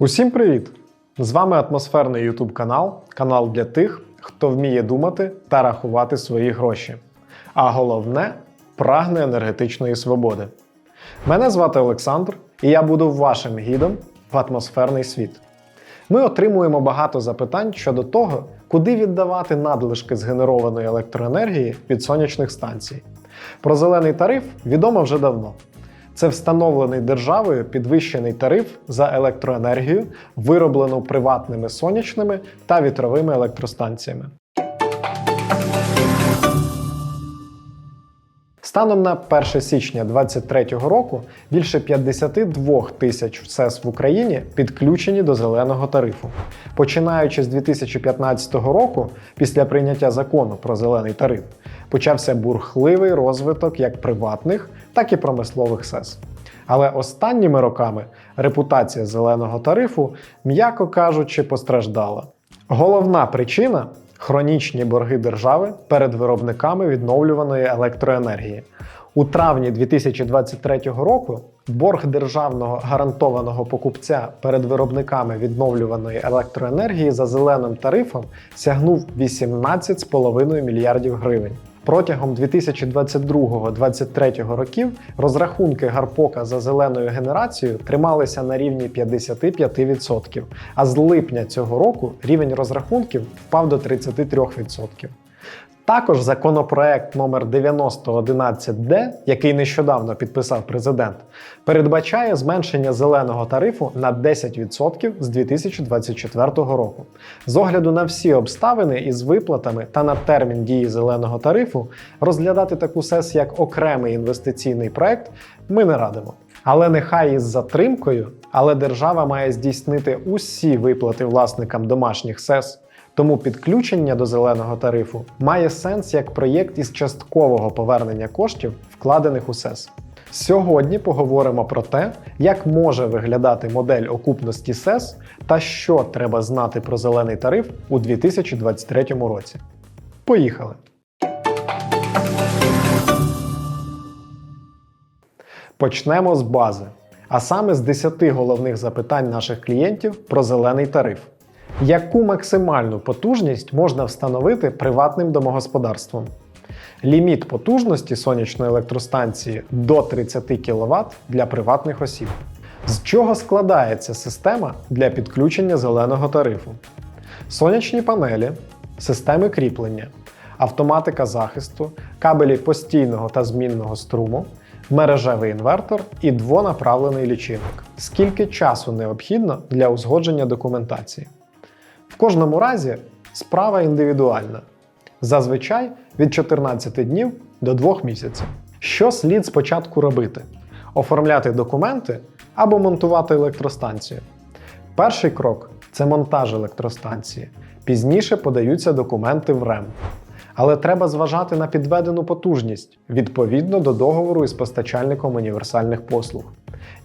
Усім привіт! З вами атмосферний YouTube канал, канал для тих, хто вміє думати та рахувати свої гроші. А головне прагне енергетичної свободи. Мене звати Олександр, і я буду вашим гідом в атмосферний світ. Ми отримуємо багато запитань щодо того, куди віддавати надлишки згенерованої електроенергії від сонячних станцій. Про зелений тариф відомо вже давно. Це встановлений державою підвищений тариф за електроенергію, вироблену приватними сонячними та вітровими електростанціями. Станом на 1 січня 2023 року більше 52 тисяч СЕС в Україні підключені до зеленого тарифу. Починаючи з 2015 року, після прийняття закону про зелений тариф, почався бурхливий розвиток як приватних, так і промислових СЕС. Але останніми роками репутація зеленого тарифу, м'яко кажучи, постраждала. Головна причина хронічні борги держави перед виробниками відновлюваної електроенергії. У травні 2023 року борг державного гарантованого покупця перед виробниками відновлюваної електроенергії за зеленим тарифом сягнув 18,5 мільярдів гривень. Протягом 2022-2023 років розрахунки Гарпока за зеленою генерацією трималися на рівні 55%, а з липня цього року рівень розрахунків впав до 33%. Також законопроект номер 9011D, який нещодавно підписав президент, передбачає зменшення зеленого тарифу на 10% з 2024 року. З огляду на всі обставини із виплатами та на термін дії зеленого тарифу розглядати таку СЕС як окремий інвестиційний проект ми не радимо. Але нехай із затримкою, але держава має здійснити усі виплати власникам домашніх СЕС. Тому підключення до зеленого тарифу має сенс як проєкт із часткового повернення коштів, вкладених у СЕС. Сьогодні поговоримо про те, як може виглядати модель окупності СЕС та що треба знати про зелений тариф у 2023 році. Поїхали! Почнемо з бази, а саме з 10 головних запитань наших клієнтів про зелений тариф. Яку максимальну потужність можна встановити приватним домогосподарством? Ліміт потужності сонячної електростанції до 30 кВт для приватних осіб. З чого складається система для підключення зеленого тарифу? Сонячні панелі, системи кріплення, автоматика захисту, кабелі постійного та змінного струму, мережевий інвертор і двонаправлений лічильник. Скільки часу необхідно для узгодження документації? Кожному разі справа індивідуальна. Зазвичай від 14 днів до 2 місяців. Що слід спочатку робити? Оформляти документи або монтувати електростанцію. Перший крок це монтаж електростанції. Пізніше подаються документи в РЕМ. Але треба зважати на підведену потужність відповідно до договору із постачальником універсальних послуг.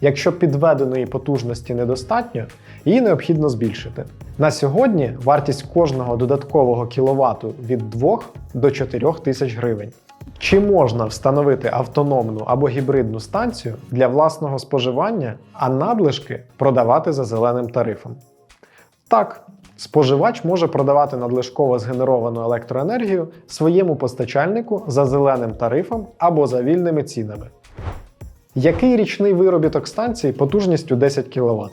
Якщо підведеної потужності недостатньо, її необхідно збільшити. На сьогодні вартість кожного додаткового кіловату від 2 до 4 тисяч гривень. Чи можна встановити автономну або гібридну станцію для власного споживання, а надлишки продавати за зеленим тарифом? Так, споживач може продавати надлишково згенеровану електроенергію своєму постачальнику за зеленим тарифом або за вільними цінами. Який річний виробіток станції потужністю 10 кВт?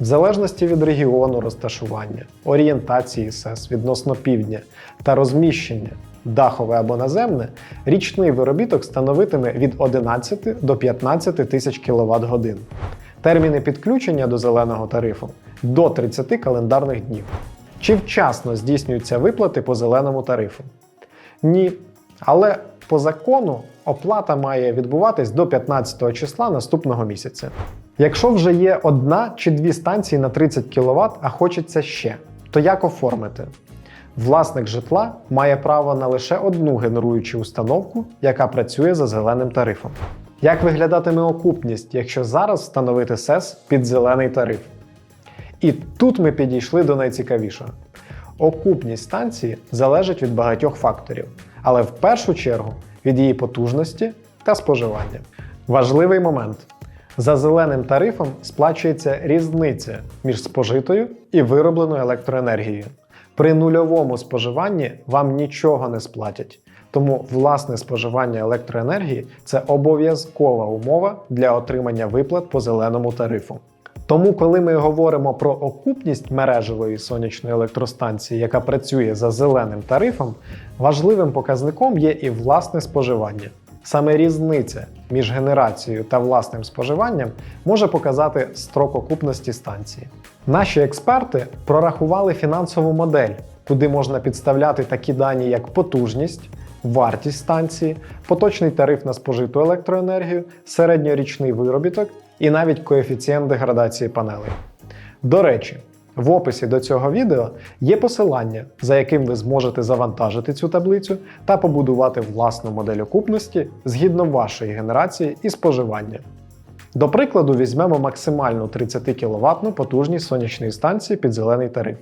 В залежності від регіону розташування, орієнтації СЕС відносно півдня та розміщення дахове або наземне, річний виробіток становитиме від 11 до 15 тисяч кВт годин. Терміни підключення до зеленого тарифу до 30 календарних днів. Чи вчасно здійснюються виплати по зеленому тарифу? Ні. Але по закону оплата має відбуватись до 15 числа наступного місяця. Якщо вже є одна чи дві станції на 30 кВт, а хочеться ще, то як оформити? Власник житла має право на лише одну генеруючу установку, яка працює за зеленим тарифом. Як виглядатиме окупність, якщо зараз встановити СЕС під зелений тариф? І тут ми підійшли до найцікавішого. Окупність станції залежить від багатьох факторів, але в першу чергу від її потужності та споживання. Важливий момент. За зеленим тарифом сплачується різниця між спожитою і виробленою електроенергією. При нульовому споживанні вам нічого не сплатять, тому власне споживання електроенергії це обов'язкова умова для отримання виплат по зеленому тарифу. Тому, коли ми говоримо про окупність мережевої сонячної електростанції, яка працює за зеленим тарифом, важливим показником є і власне споживання. Саме різниця між генерацією та власним споживанням може показати строк окупності станції. Наші експерти прорахували фінансову модель, куди можна підставляти такі дані, як потужність, вартість станції, поточний тариф на спожиту електроенергію, середньорічний виробіток і навіть коефіцієнт деградації панелей. До речі, в описі до цього відео є посилання, за яким ви зможете завантажити цю таблицю та побудувати власну модель окупності згідно вашої генерації і споживання. До прикладу, візьмемо максимальну 30 кВт потужність сонячної станції під зелений тариф.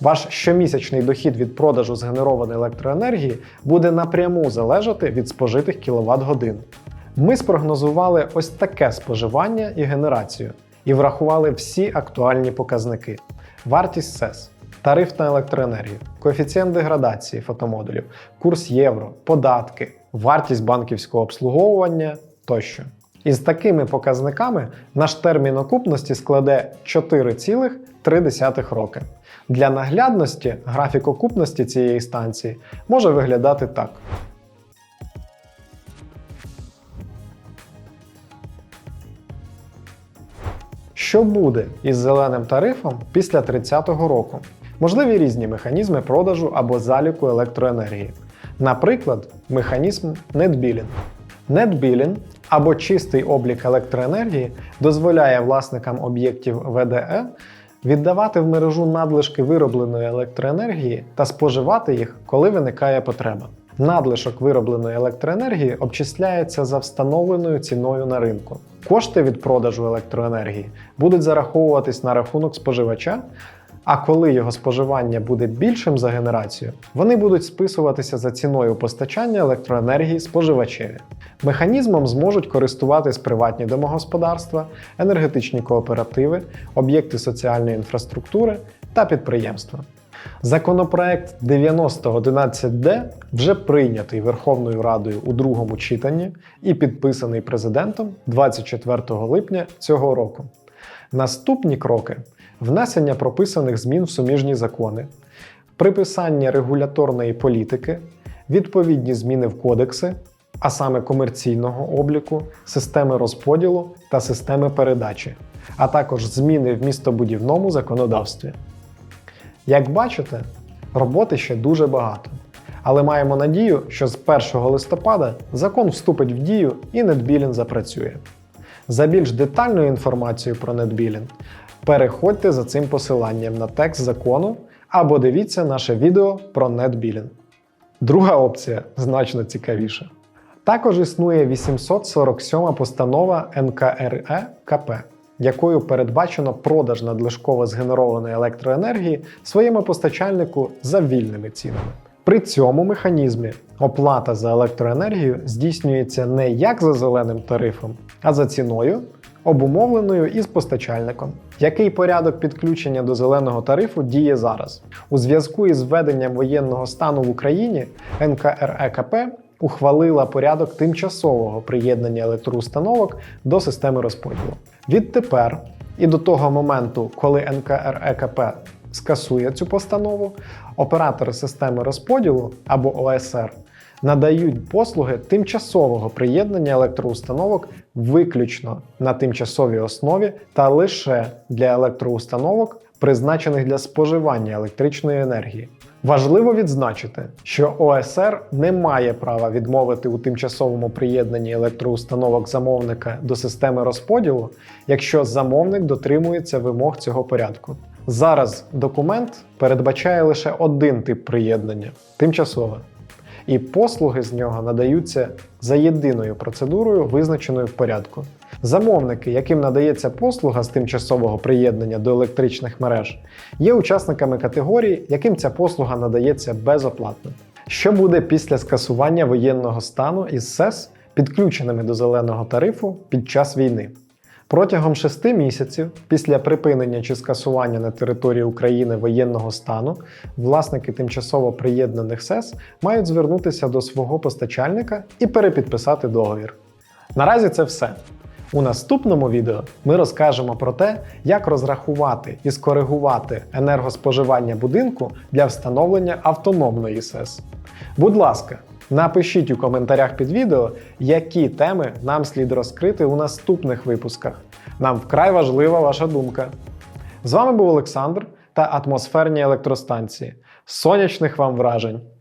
Ваш щомісячний дохід від продажу згенерованої електроенергії буде напряму залежати від спожитих кВт годин. Ми спрогнозували ось таке споживання і генерацію і врахували всі актуальні показники: вартість СЕС, тариф на електроенергію, коефіцієнт деградації фотомодулів, курс євро, податки, вартість банківського обслуговування тощо. Із такими показниками наш термін окупності складе 4,3 роки. Для наглядності графік окупності цієї станції може виглядати так. Що буде із зеленим тарифом після 30-го року? Можливі різні механізми продажу або заліку електроенергії. Наприклад, механізм NetBilling. NetBilling або чистий облік електроенергії дозволяє власникам об'єктів ВДЕ віддавати в мережу надлишки виробленої електроенергії та споживати їх, коли виникає потреба. Надлишок виробленої електроенергії обчисляється за встановленою ціною на ринку. Кошти від продажу електроенергії будуть зараховуватись на рахунок споживача, а коли його споживання буде більшим за генерацію, вони будуть списуватися за ціною постачання електроенергії споживачеві. Механізмом зможуть користуватись приватні домогосподарства, енергетичні кооперативи, об'єкти соціальної інфраструктури та підприємства. Законопроект 9011D вже прийнятий Верховною Радою у другому читанні і підписаний президентом 24 липня цього року. Наступні кроки внесення прописаних змін в суміжні закони, приписання регуляторної політики, відповідні зміни в кодекси, а саме комерційного обліку, системи розподілу та системи передачі, а також зміни в містобудівному законодавстві. Як бачите, роботи ще дуже багато. Але маємо надію, що з 1 листопада закон вступить в дію і NetBilling запрацює. За більш детальною інформацією про NetBilling переходьте за цим посиланням на текст закону або дивіться наше відео про NetBilling. Друга опція значно цікавіша. Також існує 847 постанова НКРЕ КП якою передбачено продаж надлишково згенерованої електроенергії своєму постачальнику за вільними цінами. При цьому механізмі оплата за електроенергію здійснюється не як за зеленим тарифом, а за ціною, обумовленою із постачальником. Який порядок підключення до зеленого тарифу діє зараз? У зв'язку із введенням воєнного стану в Україні НКРЕКП ухвалила порядок тимчасового приєднання електроустановок до системи розподілу. Відтепер і до того моменту, коли НКРЕКП скасує цю постанову, оператори системи розподілу або ОСР надають послуги тимчасового приєднання електроустановок виключно на тимчасовій основі та лише для електроустановок, призначених для споживання електричної енергії. Важливо відзначити, що ОСР не має права відмовити у тимчасовому приєднанні електроустановок замовника до системи розподілу, якщо замовник дотримується вимог цього порядку. Зараз документ передбачає лише один тип приєднання тимчасове. І послуги з нього надаються за єдиною процедурою, визначеною в порядку. Замовники, яким надається послуга з тимчасового приєднання до електричних мереж, є учасниками категорії, яким ця послуга надається безоплатно. Що буде після скасування воєнного стану із СЕС, підключеними до зеленого тарифу під час війни? Протягом шести місяців після припинення чи скасування на території України воєнного стану власники тимчасово приєднаних СЕС мають звернутися до свого постачальника і перепідписати договір. Наразі це все. У наступному відео ми розкажемо про те, як розрахувати і скоригувати енергоспоживання будинку для встановлення автономної СЕС. Будь ласка, напишіть у коментарях під відео, які теми нам слід розкрити у наступних випусках. Нам вкрай важлива ваша думка. З вами був Олександр та атмосферні електростанції. Сонячних вам вражень!